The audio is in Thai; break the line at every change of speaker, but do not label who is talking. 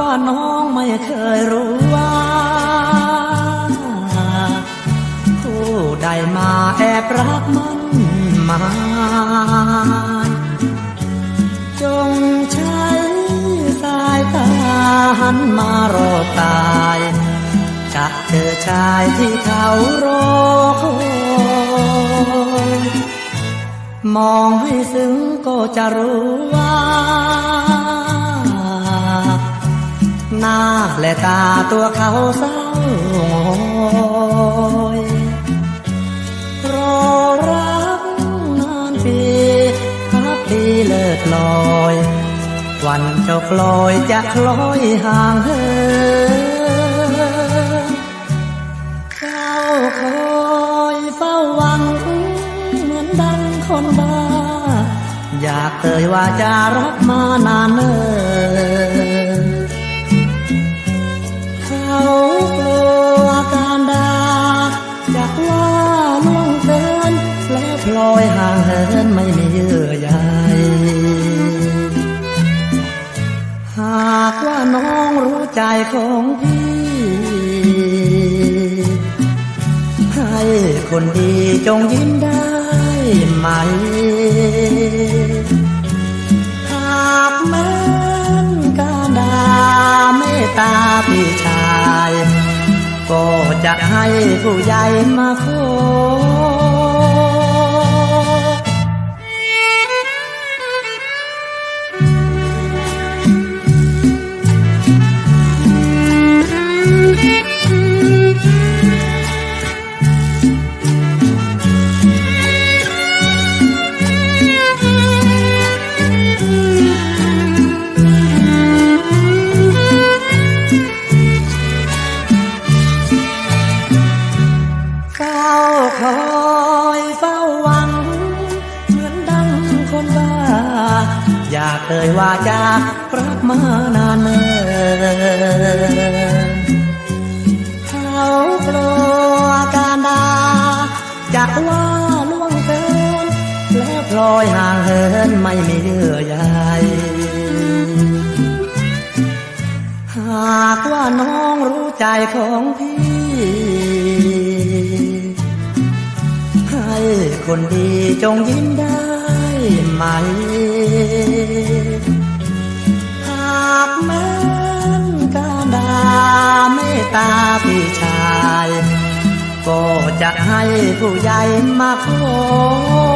ว่าน้องไม่เคยรู้ว่าผู้ใดมาแอบรักมันมา จงใช้สายตาหันมารอตายจะเจอชายที่เขารอคอยมองให้ซึ้งก็จะรู้ว่า หน้าและตาตัวเขาเศร้าหยรอรักนานปีพักดีเลิศลอย วันจะกลอยจะคล้อยห่างเหินเฝ้าคอยเฝ้าหวัง เหมือนดังคนบ้า อยากเอ่ยว่าจะรักมานานเนิ่น กลัวการด่าจากว่าล่วงเกินแล้วพลอยห่างเหินไม่มีเยื่อใยหากว่าน้องรู้ใจของพี่ ให้คนดีจงยิ้มได้ไหมหากแม้นการดาเมตตาพี่ชาย ก็จะให้ผู้ใหญ่มาขอ เอ่ยว่าจะรักมานานเนิ่นเขากลัวการดาจากว่าล่วงเกินแล้วพลอยห่างเหินไม่มีเยื่อใยหากว่าน้องรู้ใจของพี่ให้คนดีจงยิ้มได้ไหม ตาพี่ชาย ก็จะให้ผู้ใหญ่มาขอ